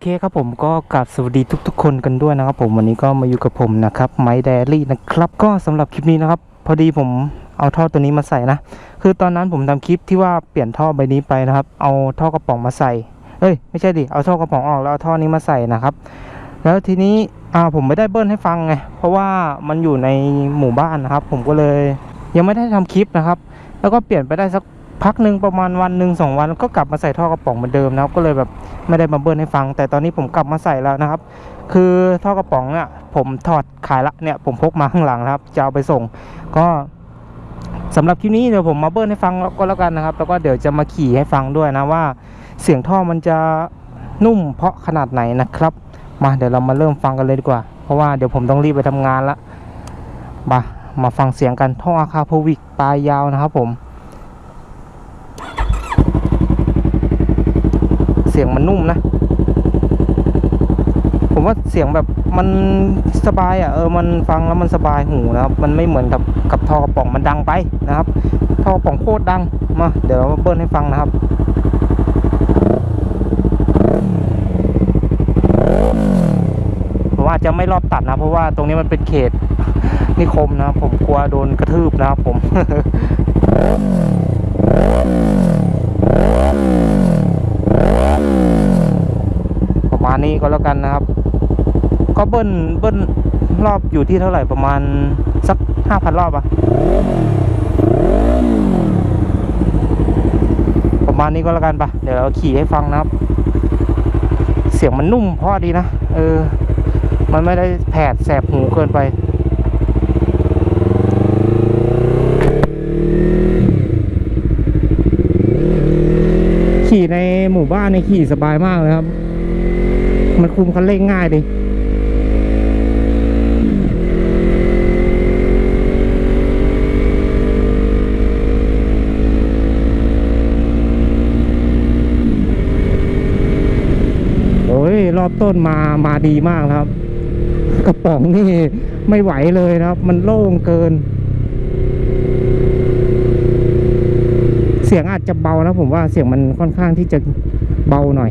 เคครับผมก็กราบสวัสดีทุก ๆ คนกันด้วยนะครับ ผมวันนี้ก็มาอยู่กับผมนะครับไมค์แดรี่นะครับ ก็สำหรับคลิปนี้นะครับ พอดีผมเอาท่อตัวนี้มาใส่นะ คือตอนนั้นผมทำคลิปที่ว่าเปลี่ยนท่อใบนี้ไปนะครับ เอาท่อกระป๋องมาใส่เอ้ยไม่ใช่ดิเอาท่อกระป๋องออกแล้วเอาท่อนี้มาใส่นะครับ แล้วทีนี้อ่าผมไม่ได้เบิ้ลให้ฟังไงเพราะว่ามันอยู่ในหมู่บ้านนะครับ ผมก็เลยยังไม่ได้ทำคลิปนะครับ แล้วก็เปลี่ยนไปได้สัก พักหนึ่งประมาณวันหนึ่งสองวันก็กลับมาใส่ท่อกระป๋องเหมือนเดิมนะครับก็เลยแบบไม่ได้มาเบิ้ลให้ฟัง แต่ตอนนี้ผมกลับมาใส่แล้วนะครับ คือท่อกระป๋องเนี่ยผมถอดขายละเนี่ยผมพกมาข้างหลังนะครับจะเอาไปส่ง ก็สำหรับคลิปนี้เดี๋ยวผมมาเบิ้ลให้ฟังก็แล้วกันนะครับ แล้วก็เดี๋ยวจะมาขี่ให้ฟังด้วยนะว่า เสียงท่อมันจะนุ่มเพราะขนาดไหนนะครับ มาเดี๋ยวเรามาเริ่มฟังกันเลยดีกว่า เพราะว่าเดี๋ยวผมต้องรีบไปทำงานละมามาฟังเสียงกันท่ออาคาโพวิกปลายยาวนะครับผม สียงมันนุ่มนะ ผมว่าเสียงแบบมันสบายอะเออมันฟังแล้วมันสบายหูนะครับมันไม่เหมือนกับกับท่อกระป๋องมันดังไปนะครับท่อกระป๋องโคตรดังมาเดี๋ยวเราเบิ้ลให้ฟังนะครับผมว่าจะไม่รอบตัดนะ เพราะว่าตรงนี้มันเป็นเขตนิคมนะผมกลัวโดนกระทืบนะครับผม ประมาณนี้ ก็แล้วกันนะครับ ก็เบิ้ลเบิ้ลรอบอยู่ที่เท่าไหร่ประมาณสักห้าพันรอบอะประมาณนี้ก็แล้วกันปะเดี๋ยวเราขี่ให้ฟังนะครับ เสียงมันนุ่มพราะดีนะเออ มันไม่ได้แผดแสบหูเกินไปขี่ในหมู่บ้านในขี่สบายมากเลยครับ มันคุมคันเร่งง่ายดิโอ้ยรอบต้นมามาดีมากครับ กระป๋องนี่ไม่ไหวเลยนะครับ มันโล่งเกิน เสียงอาจจะเบานะผมว่าเสียงมันค่อนข้างที่จะเบาหน่อย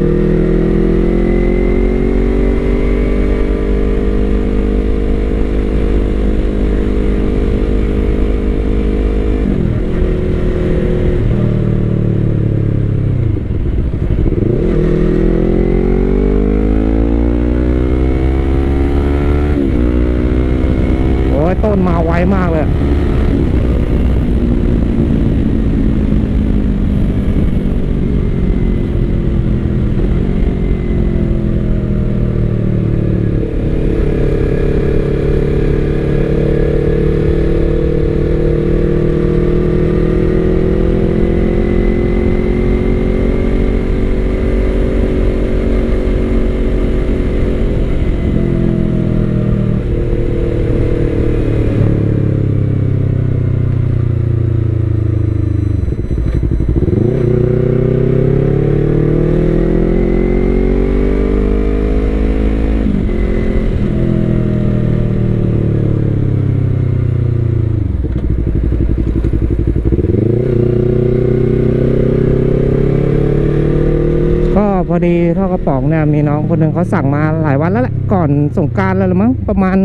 พอดีท่อกระป๋องเนี่ยมีน้องคนหนึ่งเขาสั่งมาหลายวันแล้วแหละก่อนสงการแล้วมั้งประมาณ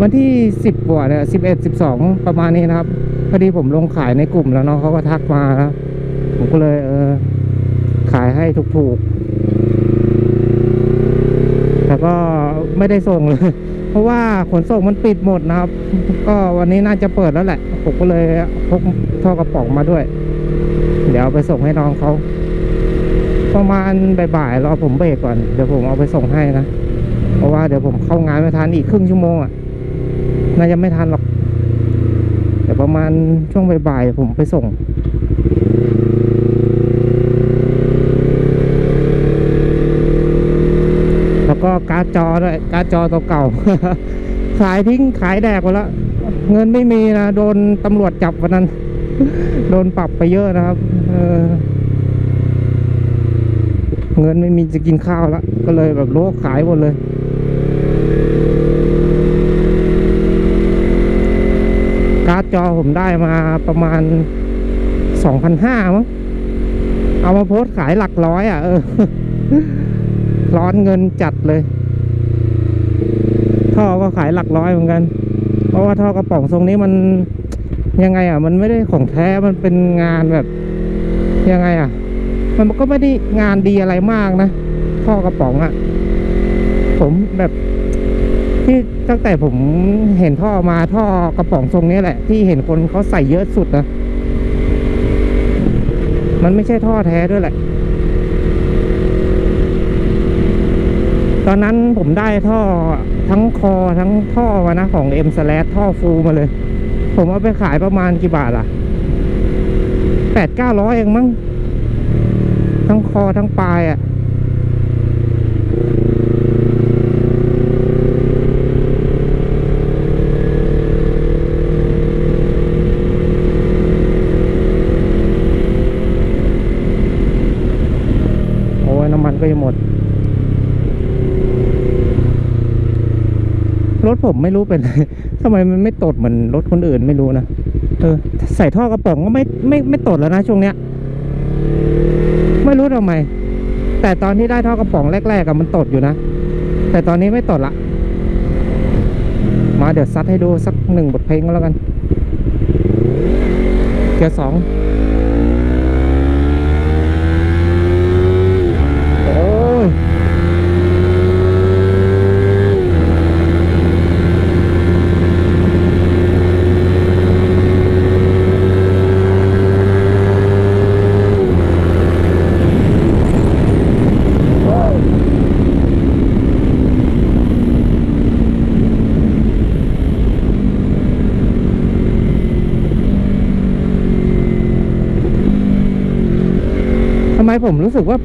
วันที่สิบกว่าเนี่ยสิบเอ็ดสิบสองประมาณนี้นะครับพอดีผมลงขายในกลุ่มแล้วน้องเขาก็ทักมานะผมก็เลยเออขายให้ถูกๆแต่ก็ไม่ได้ส่งเลยเพราะว่าขนส่งมันปิดหมดนะครับ ก็วันนี้น่าจะเปิดแล้วแหละผมก็เลยพกท่อกระป๋องมาด้วย เดี๋ยวไปส่งให้น้องเขา ประมาณบ่ายๆรอผมเบรกก่อน เดี๋ยวผมเอาไปส่งให้นะ เพราะว่าเดี๋ยวผมเข้างานไม่ทันอีกครึ่งชั่วโมงอะ น่าจะไม่ทันหรอกเดี๋ยวประมาณช่วงบ่ายๆผมไปส่งแล้วก็การ์ดจอด้วยการ์ดจอตัวเก่า ขายทิ้งขายแดกไปแล้วเงินไม่มีนะ โดนตำรวจจับวันนั้น โดนปรับไปเยอะนะครับ เออ เงินไม่มีจะกินข้าวแล้ว ก็เลยแบบโลกขายหมดเลย การ์ดจอผมได้มาประมาณสองพันห้ามั้งเอามาโพสขายหลักร้อยอะ เออ ร้อนเงินจัดเลย ท่อก็ขายหลักร้อยเหมือนกัน เพราะว่าท่อกระป๋องทรงนี้มันยังไงอะ มันไม่ได้ของแท้มันเป็นงานแบบยังไงอะ มันก็ไม่ได้งานดีอะไรมากนะท่อกระป๋องอะผมแบบที่ตั้งแต่ผมเห็นท่อมาท่อกระป๋องทรงนี้แหละ ที่เห็นคนเขาใส่เยอะสุดนะมันไม่ใช่ท่อแท้ด้วยแหละ ตอนนั้นผมได้ท่อทั้งคอทั้งท่อมานะของ M s l a s ท่อฟูมาเลย ผมเอาไปขายประมาณกี่บาทล่ะแปดเก้าร้อยเองมั้ง ทั้งคอทั้งปลายอะ่ะโอ้ยน้ำมันก็จะหมด รถผมไม่รู้เป็นทำไมมันไม่ตดเหมือนรถคนอื่นไม่รู้นะเออใส่ท่อกระป๋องก็ไม่ไม่ไม่ตดแล้วนะช่วงเนี้ย ไม่รู้ทำไม แต่ตอนที่ได้ท่อกระป๋องแรกๆกับมันตดอยู่นะ แต่ตอนนี้ไม่ตดละ มาเดี๋ยวซัดให้ดูสักหนึ่งบทเพลงก็แล้วกัน เกียร์สอง โอ้ย ทำไม ผมรู้สึกว่า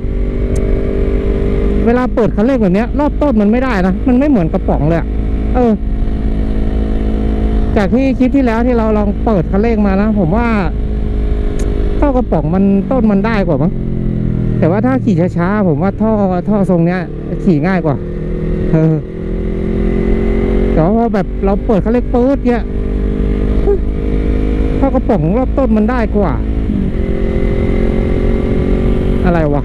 เวลาเปิดคันเร่งแบบนี้รอบต้นมันไม่ได้นะ มันไม่เหมือนกระป๋องเลยเออ จากที่คลิปที่แล้วที่เราลองเปิดคันเร่งมานะผมว่าท่อกระป๋องมันต้นมันได้กว่ามั้งแต่ว่าถ้าขี่ช้าๆผมว่าท่อท่อทรงเนี้ย ขี่ง่ายกว่าเออแต่ว่าพอแบบเราเปิดคันเร่งปื๊ดเนี้ยท่อกระป๋องรอบต้นมันได้กว่า อะไรวะ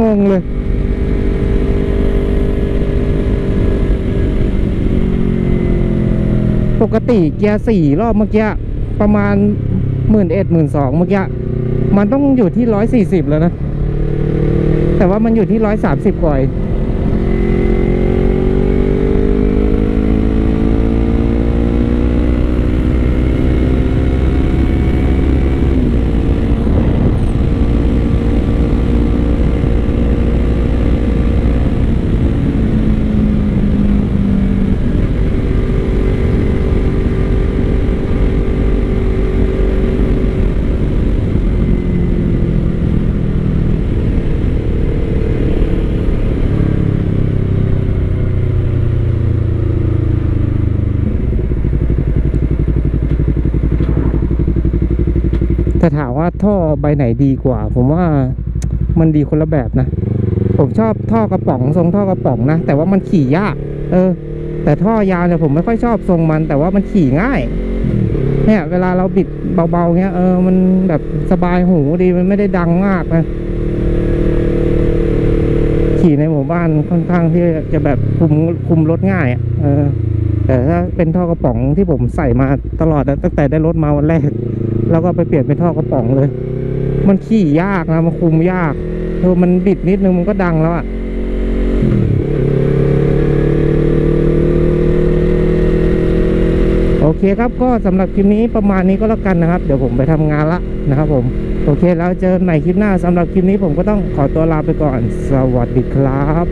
งงเลย ปกติเกียร์สี่รอบเมื่อกี้ประมาณหมื่นเอ็ดหมื่นสองเมื่อกี้มันต้องอยู่ที่ร้อยสี่สิบแล้วนะ แต่ว่ามันอยู่ที่ร้อยสามสิบกว่า แต่ถามว่าท่อใบไหนดีกว่า ผมว่ามันดีคนละแบบนะ ผมชอบท่อกระป๋องทรงท่อกระป๋องนะ แต่ว่ามันขี่ยาก เออ แต่ท่อยาวเนี่ยผมไม่ค่อยชอบทรงมัน แต่ว่ามันขี่ง่าย เนี่ยเวลาเราบิดเบาๆเงี้ยเออมันแบบสบายหูดีมันไม่ได้ดังมากนะขี่ในหมู่บ้านค่อนข้างที่จะแบบคุมคุมรถง่ายอะเออ แต่ถ้าเป็นท่อกระป๋องที่ผมใส่มาตลอดตั้งแต่ได้รถมาวันแรก แล้วก็ไปเปลี่ยนเป็นท่อกระป๋องเลย มันขี่ยากนะมันคุมยากเออมันบิดนิดนึงมันก็ดังแล้วอะโอเคครับก็สำหรับคลิปนี้ประมาณนี้ก็แล้วกันนะครับ เดี๋ยวผมไปทำงานละนะครับผมโอเคแล้วเจอกันใหม่คลิปหน้าสำหรับคลิปนี้ผมก็ต้องขอตัวลาไปก่อน สวัสดีครับ